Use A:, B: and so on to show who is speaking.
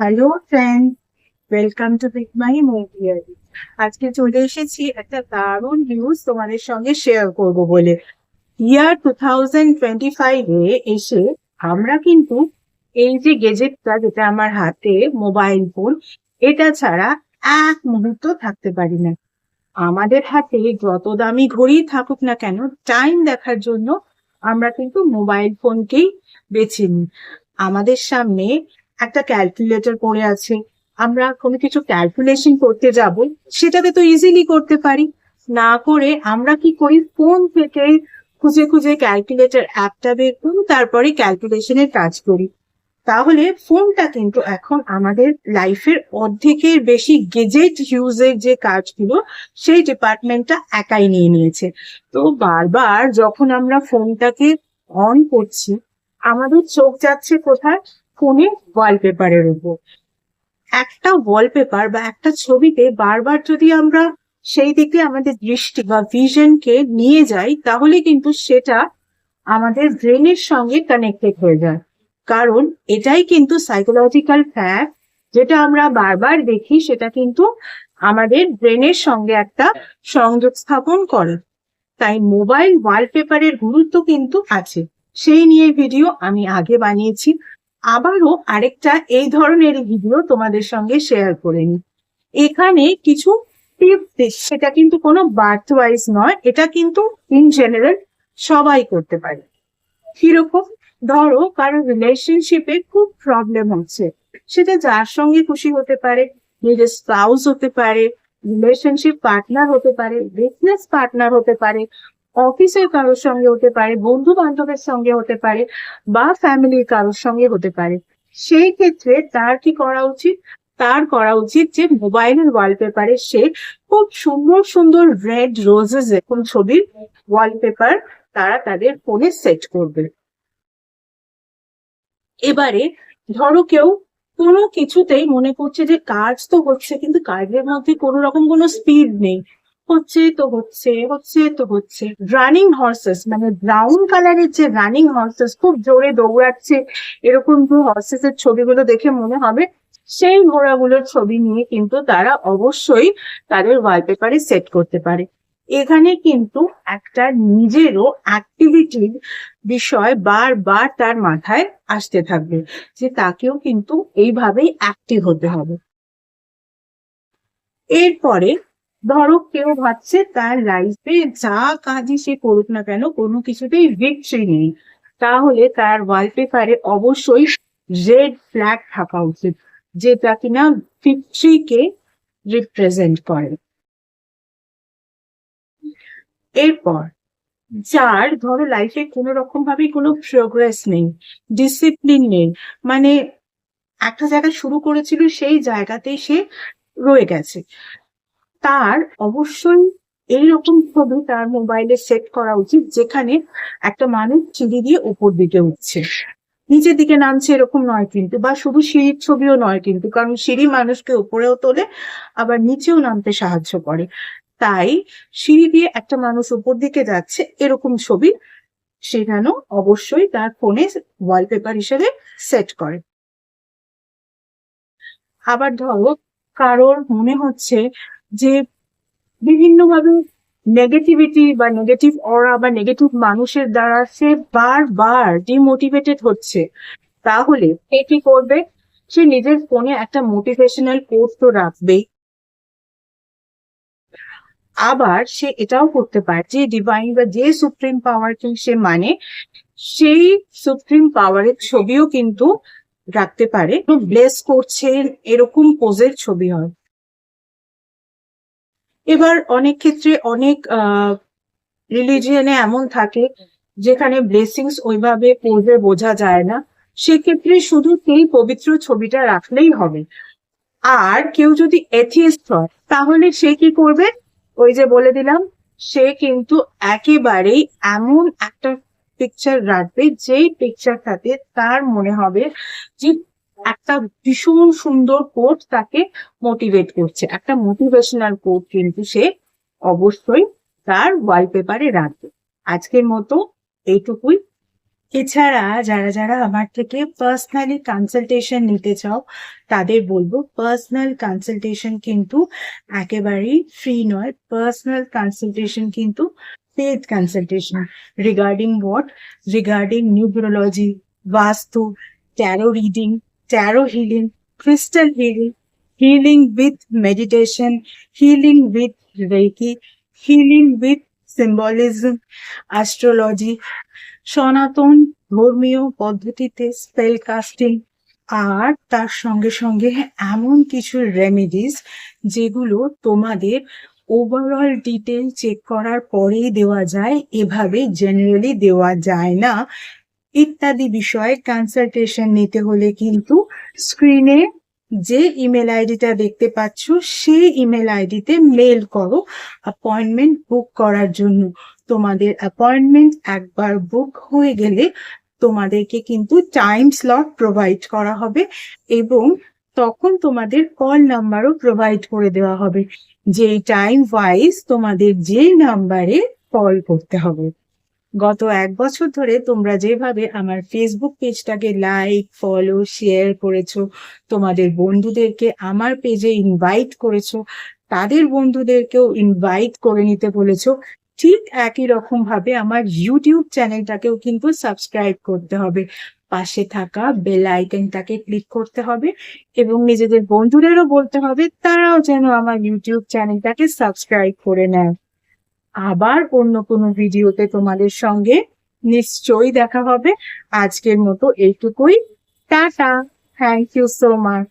A: Hello friend welcome to big মাই মুভিয়ার আজকে চলে এসেছি একটা দারুণ নিউজ তোমাদের সঙ্গে শেয়ার করব বলে। ইয়ার টু থাউজেন্ড টোয়েন্টি ফাইভে এসে আমরা কিন্তু এই যে গেজেটটা যেটা আমার হাতে মোবাইল ফোন এটা ছাড়া এক মুহূর্ত থাকতে পারি না। আমাদের হাতে যত দামি ঘড়ি থাকুক না কেন টাইম দেখার জন্য আমরা কিন্তু মোবাইল ফোনকেই বেছে নিই। আমাদের সামনে একটা ক্যালকুলেটর পড়ে আছে। আমরা কোনো কিছু ক্যালকুলেশন করতে যাব, সেটাতে তো ইজিলি করতে পারি। না করে আমরা কি করি? ফোন থেকে খুঁজে খুঁজে ক্যালকুলেটর অ্যাপটা বের করি তারপরে ক্যালকুলেশনের কাজ করি। তাহলে ফোনটা কিন্তু এখন আমাদের লাইফের অর্ধেকের বেশি গেজেট ইউজের যে কাজগুলো, সেই ডিপার্টমেন্টটা একাই নিয়ে নিয়েছে। তো বারবার যখন আমরা ফোনটাকে অন করছি, আমাদের চোখ যাচ্ছে কোথায়? ফোনে ওয়ালপেপারের উপর। একটা ওয়ালপেপার বা একটা ছবিতে বারবার যদি আমরা সেই দিকে আমাদের দৃষ্টি বা ভিশনকে নিয়ে যাই, তাহলে কিন্তু সেটা আমাদের ব্রেনের সঙ্গে কানেক্টেড হয়ে যায়। কারণ এটাই কিন্তু সাইকোলজিক্যাল ফ্যাক্ট যেটা আমরা বারবার দেখি, সেটা কিন্তু আমাদের ব্রেনের সঙ্গে একটা সংযোগ স্থাপন করে। তাই মোবাইল ওয়ালপেপারের গুরুত্ব কিন্তু আছে। সেই নিয়ে ভিডিও আমি আগে বানিয়েছি। আবারও আরেকটা এই ধরনের ভিডিও তোমাদের সঙ্গে শেয়ার করে নিই। এখানে কিছু সেটা কিন্তু কোনো বার্থ ওয়াইজ নয়, এটা কিন্তু ইন জেনারেল সবাই করতে পারে। কীরকম? ধরো, কারও রিলেশনশিপে খুব প্রবলেম হচ্ছে, সেটা যার সঙ্গে খুশি হতে পারে, নিজের স্পাউস হতে পারে রিলেশনশিপ পার্টনার হতে পারে বিজনেস পার্টনার হতে পারে অফিসের কারোর সঙ্গে হতে পারে বন্ধু বান্ধবের সঙ্গে হতে পারে বা ফ্যামিলির কারোর সঙ্গে হতে পারে। সেই ক্ষেত্রে তার কি করা উচিত? তার করা উচিত যে মোবাইলের ওয়ালপেপারে সে খুব সুন্দর সুন্দর রেড রোজেস এরকম ছবির ওয়ালপেপার তারা তাদের ফোনে সেট করবে। এবারে ধরো কেউ কোনো কিছুতেই মনে করছে যে কাজ তো হচ্ছে, কিন্তু কাজের মধ্যে কোনো রকম কোনো স্পিড নেই। হচ্ছে তো হচ্ছে হচ্ছে তো হচ্ছে। রানিং হর্সেস মানে ব্রাউন কালারের যে রানিং হর্সেস খুব জোরে দৌড়াচ্ছে, এরকম যে হর্সেস এর ছবিগুলো দেখে মনে হবে, সেই ঘোড়াগুলোর ছবি নিয়ে কিন্তু তারা অবশ্যই তাদের ওয়ালপেপারে সেট করতে পারে। এখানে কিন্তু একটা নিজেরও অ্যাক্টিভিটির বিষয় বারবার তার মাথায় আসতে থাকবে, যে তাকেও কিন্তু এইভাবেই অ্যাক্টিভ হতে হবে। এরপরে ধরো কেউ ভাবছে তার লাইফে যা কাজই সে করুক না কেন, কোনো কিছুতেই ভিক্টরি নেই। তাহলে তার ওয়ালপেপারে অবশ্যই রেড ফ্ল্যাগ থাকা উচিত, যেটা কিনা ভিক্টরিকে রিপ্রেজেন্ট করে। এরপর, যার ধরো লাইফে কোনো রকম ভাবে কোনো প্রোগ্রেস নেই ডিসিপ্লিন নেই মানে একটা জায়গা শুরু করেছিল সেই জায়গাতেই সে রয়ে গেছে। তার অবশ্যই এইরকম ছবি তার মোবাইলে সেট করা উচিত, যেখানে একটা মানুষ সিঁড়ি দিয়ে উপর দিকে উঠছে। নিচের দিকে নামছে এরকম নয় কিন্তু, বা শুধু সিঁড়ির ছবিও নয় কিন্তু, কারণ সিঁড়ি মানুষকে উপরেও তোলে, আবার নিচেও নামতে সাহায্য করে। তাই সিঁড়ি দিয়ে একটা মানুষ উপর দিকে যাচ্ছে, এরকম ছবি সে যেন অবশ্যই তার ফোনে ওয়ালপেপার হিসেবে সেট করে। আবার ধরো, কারোর মনে হচ্ছে যে বিভিন্নভাবে নেগেটিভিটি বা নেগেটিভ অরা বা নেগেটিভ মানুষের দ্বারা সে বারবার ডিমোটিভেটেড হচ্ছে, তাহলে সে কি করবে? সে নিজের ফোনে একটা মোটিভেশনাল কোড তো রাখবেই আবার সে এটাও করতে পারে, যে ডিভাইন বা যে সুপ্রিম পাওয়ারকে সে মানে সেই সুপ্রিম পাওয়ারের ছবিও কিন্তু রাখতে পারে। ব্লেস করছে, এরকম পোজের ছবি হয়। এবার অনেক ক্ষেত্রে অনেক রিলিজিয়নে এমন থাকে যেখানে ব্লেসিংস ওইভাবে পোজে বোঝা যায় না। সেক্ষেত্রে শুধু সেই পবিত্র ছবিটা রাখলেই হবে। আর কেউ যদি এথিয়েস্ট হয়, তাহলে সে কি করবে? ওই যে বলে দিলাম, সে কিন্তু একেবারেই এমন একটা পিকচার রাখবে যেই পিকচারটাতে তার মনে হবে যে একটা ভীষণ সুন্দর কোট তাকে মোটিভেট করছে। একটা মোটিভেশনাল কোট কিন্তু সে অবশ্যই তার ওয়ালপেপারে রাখবে। আজকের মতো এইটুকুই। এছাড়া যারা যারা আমার থেকে পার্সোনালি কনসালটেশন নিতে চাও, তাদের বলব পার্সোনাল কনসালটেশন কিন্তু একেবারেই ফ্রি নয়। পার্সোনাল কনসালটেশন কিন্তু paid consultation regarding what regarding neurology vastu tarot reading tarot healing crystal healing healing with meditation healing with reiki healing with symbolism astrology সনাতন ধর্মীয় পদ্ধতিতে স্পেল কাস্টিং আর তার সঙ্গে সঙ্গে এমন কিছু রেমেডিস যেগুলো তোমাদের ওভারঅল ডিটেল চেক করার পরেই দেওয়া যায়, এভাবে জেনারেলি দেওয়া যায় না। ইত্যাদি বিষয়ে কনসালটেশন নিতে হলে কিন্তু স্ক্রিনে যে ইমেল আইডিটা দেখতে পাচ্ছ, সেই ইমেল আইডিতে মেল করো অ্যাপয়েন্টমেন্ট বুক করার জন্য। তোমাদের অ্যাপয়েন্টমেন্ট একবার বুক হয়ে গেলে তোমাদেরকে কিন্তু টাইম স্লট প্রোভাইড করা হবে এবং তখন তোমাদের কল নাম্বারও প্রোভাইড করে দেওয়া হবে। যেই টাইম ওয়াইজ তোমাদের যেই নাম্বারে কল করতে হবে। গত এক বছর ধরে তোমরা যেভাবে আমার ফেসবুক পেজটাকে লাইক ফলো শেয়ার করেছ, তোমাদের বন্ধুদেরকে আমার পেজে ইনভাইট করেছ, তাদের বন্ধুদেরকেও ইনভাইট করে নিতে বলেছ, ঠিক একই রকম ভাবে আমার ইউটিউব চ্যানেলটাকেও কিন্তু সাবস্ক্রাইব করতে হবে। পাশে থাকা বেল আইকনটাকে ক্লিক করতে হবে এবং নিজেদের বন্ধুদেরও বলতে হবে, তারাও যেন আমার ইউটিউব চ্যানেলটাকে সাবস্ক্রাইব করে নেয়। আবার অন্য কোনো ভিডিওতে তোমাদের সঙ্গে নিশ্চয়ই দেখা হবে। আজকের মতো এইটুকুই। Tata. Thank you so much